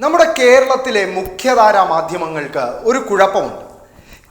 നമ്മുടെ കേരളത്തിലെ മുഖ്യധാരാ മാധ്യമങ്ങൾക്ക് ഒരു കുഴപ്പമുണ്ട്.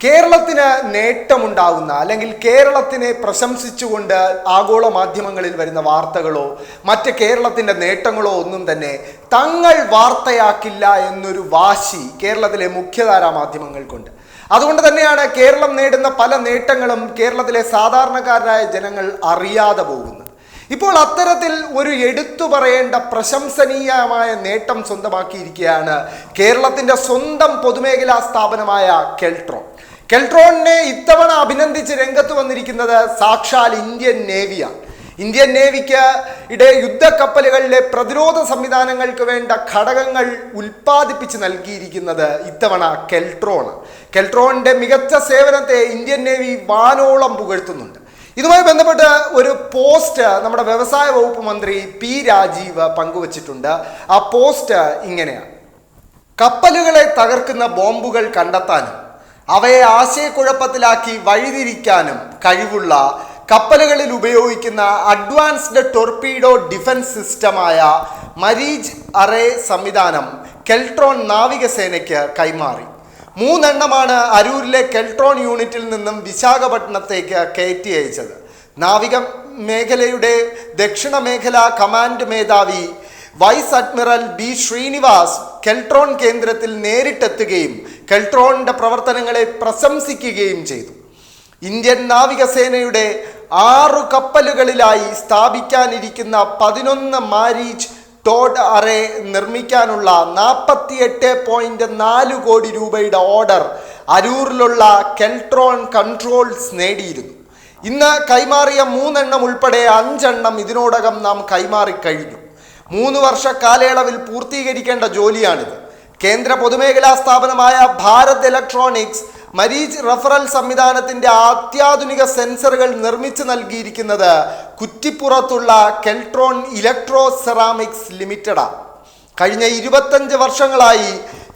കേരളത്തിന് നേട്ടമുണ്ടാകുന്ന അല്ലെങ്കിൽ കേരളത്തിനെ പ്രശംസിച്ചുകൊണ്ട് ആഗോള മാധ്യമങ്ങളിൽ വരുന്ന വാർത്തകളോ മറ്റ് കേരളത്തിന്റെ നേട്ടങ്ങളോ ഒന്നും തന്നെ തങ്ങൾ വാർത്തയാക്കില്ല എന്നൊരു വാശി കേരളത്തിലെ മുഖ്യധാരാ മാധ്യമങ്ങൾക്കുണ്ട്. അതുകൊണ്ട് തന്നെയാണ് കേരളം നേടുന്ന പല നേട്ടങ്ങളും കേരളത്തിലെ സാധാരണക്കാരായ ജനങ്ങൾ അറിയാതെ പോകുന്നത്. ഇപ്പോൾ അത്തരത്തിൽ ഒരു എടുത്തു പറയേണ്ട പ്രശംസനീയമായ നേട്ടം സ്വന്തമാക്കിയിരിക്കുകയാണ് കേരളത്തിന്റെ സ്വന്തം പൊതുമേഖലാ സ്ഥാപനമായ കെൽട്രോൺ. കെൽട്രോണിനെ ഇത്തവണ അഭിനന്ദിച്ച് രംഗത്ത് വന്നിരിക്കുന്നത് സാക്ഷാൽ ഇന്ത്യൻ നേവിയാണ്. ഇന്ത്യൻ നേവിക്ക് ഇടെ യുദ്ധക്കപ്പലുകളിലെ പ്രതിരോധ സംവിധാനങ്ങൾക്ക് വേണ്ട ഘടകങ്ങൾ ഉൽപ്പാദിപ്പിച്ച് നൽകിയിരിക്കുന്നത് ഇത്തവണ കെൽട്രോൺ. കെൽട്രോണിന്റെ മികച്ച സേവനത്തെ ഇന്ത്യൻ നേവി വാനോളം പുകഴ്ത്തുന്നുണ്ട്. ഇതുമായി ബന്ധപ്പെട്ട് ഒരു പോസ്റ്റ് നമ്മുടെ വ്യവസായ വകുപ്പ് മന്ത്രി പി രാജീവ് പങ്കുവച്ചിട്ടുണ്ട്. ആ പോസ്റ്റ് ഇങ്ങനെയാണ് കപ്പലുകളെ തകർക്കുന്ന ബോംബുകൾ കണ്ടെത്താനും അവയെ ആശയക്കുഴപ്പത്തിലാക്കി വഴിതിരിക്കാനും കഴിവുള്ള കപ്പലുകളിൽ ഉപയോഗിക്കുന്ന അഡ്വാൻസ്ഡ് ടൊർപീഡോ ഡിഫൻസ് സിസ്റ്റമായ മരീജ് അറേ സംവിധാനം കെൽട്രോൺ നാവികസേനയ്ക്ക് കൈമാറി. മൂന്നെണ്ണമാണ് അരൂരിലെ കെൽട്രോൺ യൂണിറ്റിൽ നിന്നും വിശാഖപട്ടണത്തേക്ക് കയറ്റി അയച്ചത്. നാവിക മേഖലയുടെ ദക്ഷിണ മേഖല കമാൻഡ് മേധാവി vice admiral B Srinivas Keltron കേന്ദ്രത്തിൽ നേരിട്ടെത്തുകയും കെൽട്രോണിന്റെ പ്രവർത്തനങ്ങളെ പ്രശംസിക്കുകയും ചെയ്തു. ഇന്ത്യൻ നാവികസേനയുടെ ആറു കപ്പലുകളിലായി സ്ഥാപിക്കാനിരിക്കുന്ന പതിനൊന്ന് മാരീച്ച് ടോഡ് അറേ നിർമ്മിക്കാനുള്ള നാൽപ്പത്തിയെട്ട് പോയിന്റ് നാല് കോടി രൂപയുടെ ഓർഡർ അരൂരിലുള്ള കെൽട്രോൺ കൺട്രോൾസ് നേടിയിരുന്നു. ഇന്ന് കൈമാറിയ മൂന്നെണ്ണം ഉൾപ്പെടെ അഞ്ചെണ്ണം ഇതിനോടകം നാം കൈമാറി കഴിഞ്ഞു. മൂന്ന് വർഷ കാലയളവിൽ പൂർത്തീകരിക്കേണ്ട ജോലിയാണിത്. കേന്ദ്ര പൊതുമേഖലാ സ്ഥാപനമായ ഭാരത് ഇലക്ട്രോണിക്സ് മരീജ് റഫറൽ സംവിധാനത്തിന്റെ അത്യാധുനിക സെൻസറുകൾ നിർമ്മിച്ചു നൽകിയിരിക്കുന്നത് കുറ്റിപ്പുറത്തുള്ള കെൽട്രോൺ ഇലക്ട്രോ സെറാമിക്സ് ലിമിറ്റഡാണ് കഴിഞ്ഞ ഇരുപത്തഞ്ച് വർഷങ്ങളായി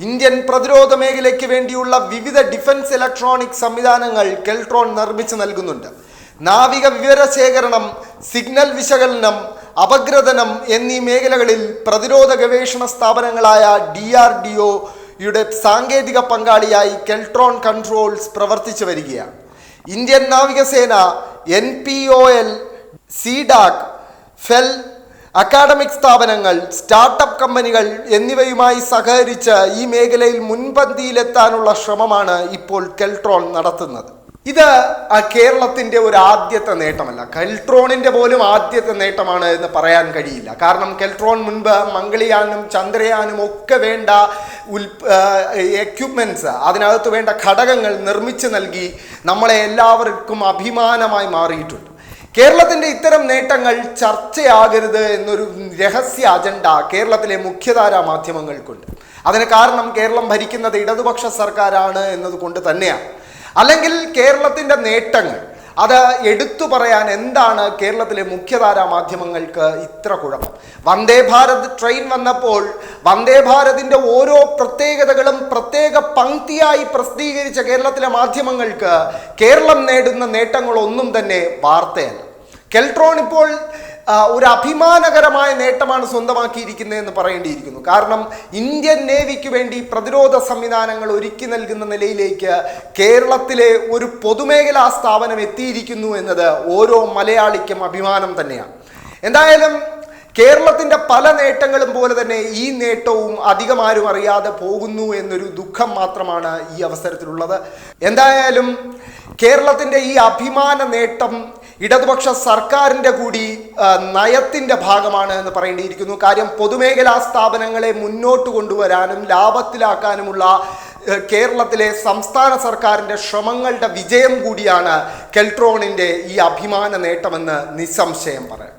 ഇന്ത്യൻ പ്രതിരോധ മേഖലയ്ക്ക് വേണ്ടിയുള്ള വിവിധ ഡിഫൻസ് ഇലക്ട്രോണിക് സംവിധാനങ്ങൾ കെൽട്രോൺ നിർമ്മിച്ചു നൽകുന്നുണ്ട്. നാവിക വിവരശേഖരണം സിഗ്നൽ വിശകലനം അപഗ്രഥനം എന്നീ മേഖലകളിൽ പ്രതിരോധ ഗവേഷണ സ്ഥാപനങ്ങളായ ഡി ആർ ഡി ഒയുടെ സാങ്കേതിക പങ്കാളിയായി കെൽട്രോൺ കൺട്രോൾസ് പ്രവർത്തിച്ചു വരികയാണ്. ഇന്ത്യൻ നാവികസേന N P O L CDAC fell academic സ്ഥാപനങ്ങൾ സ്റ്റാർട്ടപ്പ് കമ്പനികൾ എന്നിവയുമായി സഹകരിച്ച് ഈ മേഖലയിൽ മുൻപന്തിയിലെത്താനുള്ള ശ്രമമാണ് ഇപ്പോൾ കെൽട്രോൺ നടത്തുന്നത്. ഇത് ആ കേരളത്തിന്റെ ഒരു ആദ്യത്തെ നേട്ടമല്ല. കെൽട്രോണിന്റെ പോലും ആദ്യത്തെ നേട്ടമാണ് എന്ന് പറയാൻ കഴിയില്ല. കാരണം കെൽട്രോൺ മുൻപ് മംഗളിയാനും ചന്ദ്രയാനും ഒക്കെ വേണ്ട ഉൽ എക്യുപ്മെന്റ്സ് അതിനകത്ത് വേണ്ട ഘടകങ്ങൾ നിർമ്മിച്ച് നൽകി നമ്മളെ എല്ലാവർക്കും അഭിമാനമായി മാറിയിട്ടുണ്ട്. കേരളത്തിന്റെ ഇത്തരം നേട്ടങ്ങൾ ചർച്ചയാകരുത് എന്നൊരു രഹസ്യ അജണ്ട കേരളത്തിലെ മുഖ്യധാരാ മാധ്യമങ്ങൾക്കുണ്ട്. അതിന് കാരണം കേരളം ഭരിക്കുന്നത് ഇടതുപക്ഷ സർക്കാരാണ് എന്നതുകൊണ്ട് തന്നെയാണ്. അല്ലെങ്കിൽ കേരളത്തിന്റെ നേട്ടങ്ങൾ അത് എടുത്തു പറയാൻ എന്താണ് കേരളത്തിലെ മുഖ്യധാരാ മാധ്യമങ്ങൾക്ക് ഇത്ര കുഴപ്പം? വന്ദേ ഭാരത് ട്രെയിൻ വന്നപ്പോൾ വന്ദേ ഭാരതിന്റെ ഓരോ പ്രത്യേകതകളും പ്രത്യേക പങ്ക്തിയായി പ്രസിദ്ധീകരിച്ച കേരളത്തിലെ മാധ്യമങ്ങൾക്ക് കേരളം നേടുന്ന നേട്ടങ്ങളൊന്നും തന്നെ വാർത്തയല്ല. കെൽട്രോൺ ഇപ്പോൾ ഒരു അഭിമാനകരമായ നേട്ടമാണ് സ്വന്തമാക്കിയിരിക്കുന്നതെന്ന് പറയേണ്ടിയിരിക്കുന്നു. കാരണം ഇന്ത്യൻ നേവിക്ക് വേണ്ടി പ്രതിരോധ സംവിധാനങ്ങൾ ഒരുക്കി നൽകുന്ന നിലയിലേക്ക് കേരളത്തിലെ ഒരു പൊതുമേഖലാ സ്ഥാപനം എത്തിയിരിക്കുന്നു എന്നത് ഓരോ മലയാളിക്കും അഭിമാനം തന്നെയാണ്. എന്തായാലും കേരളത്തിന്റെ പല നേട്ടങ്ങളും പോലെ തന്നെ ഈ നേട്ടവും അധികം ആരും അറിയാതെ പോകുന്നു എന്നൊരു ദുഃഖം മാത്രമാണ് ഈ അവസരത്തിലുള്ളത്. എന്തായാലും കേരളത്തിന്റെ ഈ അഭിമാന നേട്ടം ഇടതുപക്ഷ സർക്കാരിന്റെ കൂടി നയത്തിന്റെ ഭാഗമാണ് എന്ന് പറയേണ്ടിയിരിക്കുന്നു. കാര്യം പൊതുമേഖലാ സ്ഥാപനങ്ങളെ മുന്നോട്ട് കൊണ്ടുവരാനും ലാഭത്തിലാക്കാനുമുള്ള കേരളത്തിലെ സംസ്ഥാന സർക്കാരിന്റെ ശ്രമങ്ങളുടെ വിജയം കൂടിയാണ് കെൽട്രോണിന്റെ ഈ അഭിമാന നേട്ടമെന്ന് നിസ്സംശയം പറയാം.